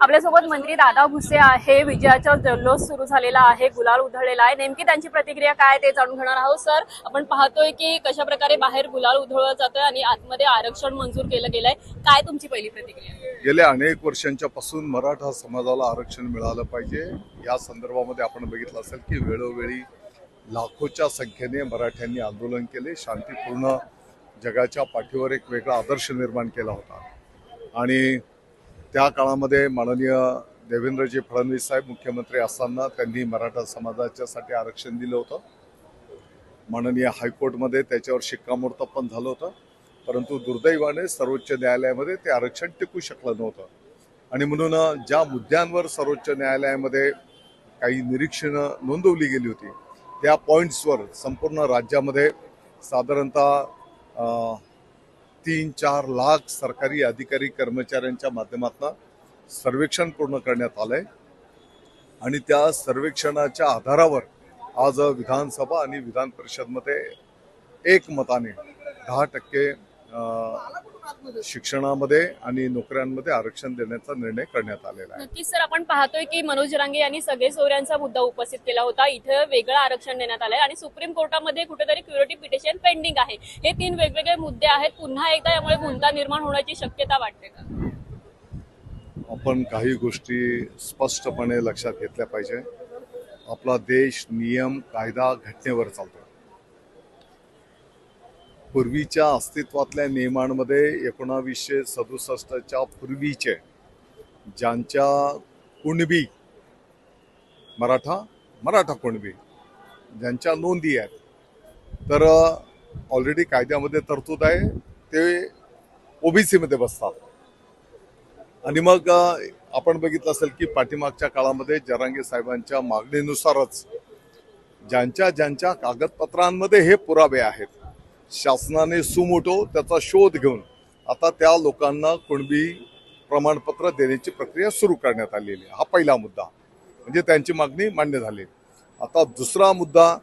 आपल्यासोबत मंत्री दादा भुसे आहे. विजयाचा जल्लोष सुरू झालेला आहे. गुलाल उधळलेला आहे. नेमकी त्यांची प्रतिक्रिया काय ते जाणून घेणार आहोत सर. आपण पाहतोय की कशा प्रकारे बाहेर गुलाल उधळला जातोय आणि आतमध्ये आरक्षण मंजूर केलं गेलंय. काय तुमची पहिली प्रतिक्रिया? गेल्या अनेक वर्षांच्या पासून मराठा समाजाला आरक्षण मिळालं पाहिजे. या संदर्भामध्ये आपण बघितलं असेल की वेळोवेळी लाखोच्या संख्येने मराठ्यांनी आंदोलन केले. शांतीपूर्ण जगाच्या पाठीवर एक वेगळा आदर्श निर्माण केला होता. आणि त्या काळामध्ये माननीय देवेंद्रजी फडणवीस साहेब मुख्यमंत्री असताना त्यांनी मराठा समाजाच्यासाठी आरक्षण दिलं होतं. माननीय हायकोर्टमध्ये त्याच्यावर शिक्कामोर्तब पण झालं होतं. परंतु दुर्दैवाने सर्वोच्च न्यायालयामध्ये ते आरक्षण टिकू शकलं नव्हतं. आणि म्हणून ज्या मुद्द्यांवर सर्वोच्च न्यायालयामध्ये काही निरीक्षणं नोंदवली गेली होती त्या पॉईंट्सवर संपूर्ण राज्यामध्ये साधारणतः तीन चार लाख सरकारी अधिकारी कर्मचाऱ्यांच्या माध्यमातून सर्वेक्षण पूर्ण करण्यात आलंय. आणि त्या सर्वेक्षणाच्या आधारावर आज विधानसभा आणि विधान परिषदमध्ये एकमताने दहा टक्के शिक्षणामध्ये आणि नोकऱ्यांमध्ये आरक्षण देण्याचा निर्णय करण्यात आलेला आहे. नक्कीच सर आपण पाहतोय की मनोज रांगे यांनी सगळे सोयऱ्यांचा मुद्दा उपस्थित केला होता. इथं वेगळं आरक्षण देण्यात आलंय आणि सुप्रीम कोर्टामध्ये कुठेतरी क्युरिटी पिटिशन पेंडिंग आहे. हे तीन वेगवेगळे मुद्दे आहेत. पुन्हा एकदा यामुळे गुंता निर्माण होण्याची शक्यता वाटते का? आपण काही गोष्टी स्पष्टपणे लक्षात घेतल्या पाहिजे. आपला देश नियम कायदा घटनेवर चालतो. पूर्वीच्या अस्तित्वातल्या नियमांमध्ये एकोणावीसशे सदुसष्टच्या पूर्वीचे ज्यांच्या कुणबी मराठा मराठा कुणबी ज्यांच्या नोंदी आहेत. तर ऑलरेडी कायद्यामध्ये तरतूद आहे ते ओबीसीमध्ये बसतात. आणि मग आपण बघितलं असेल की पाठीमागच्या काळामध्ये जरांगे साहेबांच्या मागणीनुसारच ज्यांच्या ज्यांच्या कागदपत्रांमध्ये हे पुरावे आहेत शासनाने सुमोटो त्याचा शोध घेऊन आता त्या लोकांना कुणबी प्रमाणपत्र देण्याची प्रक्रिया सुरू करण्यात आलेली आहे. हा पहिला मुद्दा. म्हणजे त्यांची मागणी मान्य झाली. आता दुसरा मुद्दा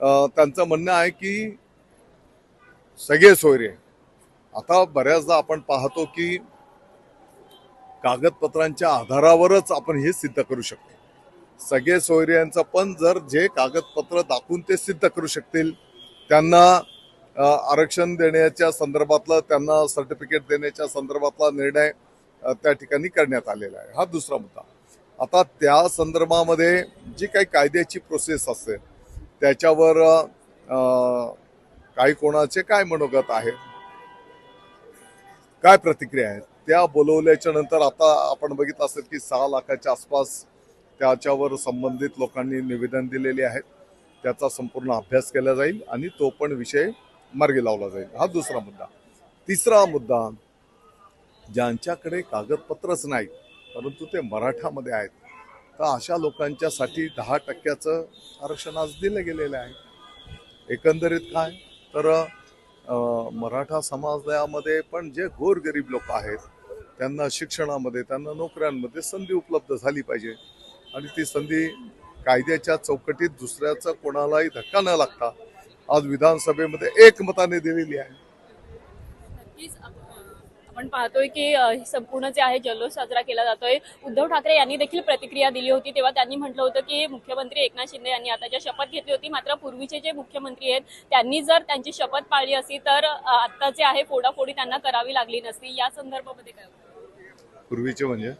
त्यांचं म्हणणं आहे की सगळे सोयरे आता बऱ्याचदा आपण पाहतो की कागदपत्रांच्या आधारावरच आपण हे सिद्ध करू शकतो. सगळे सोयऱ्यांचं पण जर जे कागदपत्र दाखवून ते सिद्ध करू शकतील त्यांना आरक्षण देण्याच्या संदर्भातलं त्यांना सर्टिफिकेट देण्याच्या संदर्भातला निर्णय त्या ठिकाणी करण्यात आलेला आहे. हा दुसरा मुद्दा. आता त्या संदर्भामध्ये जी काही कायद्याची प्रोसेस असते त्याच्यावर काही कोणाचे काय मनोगत आहे? काय प्रतिक्रिया आहेत त्या बोलवल्याच्या नंतर आता आपण बघितलं असेल की सहा लाखाच्या आसपास त्याच्यावर संबंधित लोकांनी निवेदन दिलेले आहेत. त्याचा संपूर्ण अभ्यास केला जाईल आणि तो पण विषय मार्गी लावला जाईल. हा दुसरा मुद्दा. तिसरा मुद्दा ज्यांच्याकडे कागदपत्रच नाही परंतु ते मराठामध्ये आहेत तर अशा लोकांच्यासाठी दहा टक्क्याचं आरक्षण आज दिलं गेलेलं आहे. एकंदरीत काय? तर मराठा समाजामध्ये पण जे गोरगरीब लोक आहेत त्यांना शिक्षणामध्ये त्यांना नोकऱ्यांमध्ये संधी उपलब्ध झाली पाहिजे. आणि ती संधी कायद्याच्या चौकटीत दुसऱ्याचा कोणालाही धक्का न लागता आज विधानसभेमध्ये एकमताने दिलेली आहे. आपण पाहतोय की संपूर्ण जे आहे जल्लोष साजरा केला जातोय. उद्धव ठाकरे यांनी देखील प्रतिक्रिया दिली होती. तेव्हा त्यांनी म्हटलं होतं की मुख्यमंत्री एकनाथ शिंदे यांनी आता ज्या शपथ घेतली होती मात्र पूर्वीचे जे मुख्यमंत्री आहेत त्यांनी जर त्यांची शपथ पाळली असती तर आता जे आहे फोडाफोडी त्यांना करावी लागली नसती. या संदर्भामध्ये काय? पूर्वीचे म्हणजे?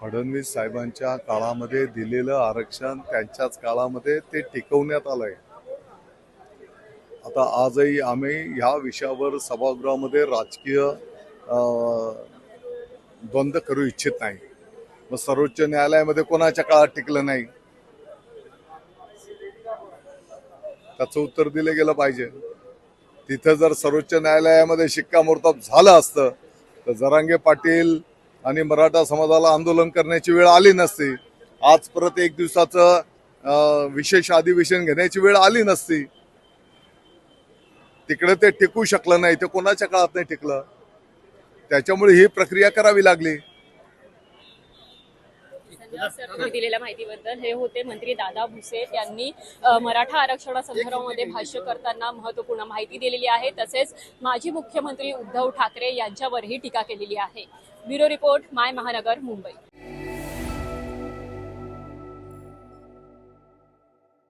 फडणवीस साहेबांच्या काळामध्ये दिलेलं आरक्षण त्यांच्याच काळामध्ये ते टिकवण्यात आलंय. आता आजही आम्ही ह्या विषयावर सभागृहामध्ये राजकीय द्वंद्व करू इच्छित नाही. मग सर्वोच्च न्यायालयामध्ये कोणाच्या काळात टिकलं नाही? त्याचं उत्तर दिलं गेलं पाहिजे. तिथं जर सर्वोच्च न्यायालयामध्ये शिक्कामोर्तब झालं असतं तर जरांगे पाटील आणि मराठा समाजाला आंदोलन करण्याची वेळ आली नसती. आज परत एक दिवसाचं अं, विशेष अधिवेशन घेण्याची वेळ आली नसती. तिकडे ते टिकू शकलं नाही ते कोणाच्या काळात नाही टिकलं? त्याच्यामुळे ही प्रक्रिया करावी लागली. तुम्ही दिलेल्या माहितीबद्दल हे होते मंत्री दादा भुसे यांनी मराठा आरक्षणासंदर्भामध्ये भाष्य करताना महत्त्वपूर्ण माहिती दिलेली आहे. तसेच माजी मुख्यमंत्री उद्धव ठाकरे यांच्यावरही टीका केलेली आहे. ब्युरो रिपोर्ट माय महानगर मुंबई.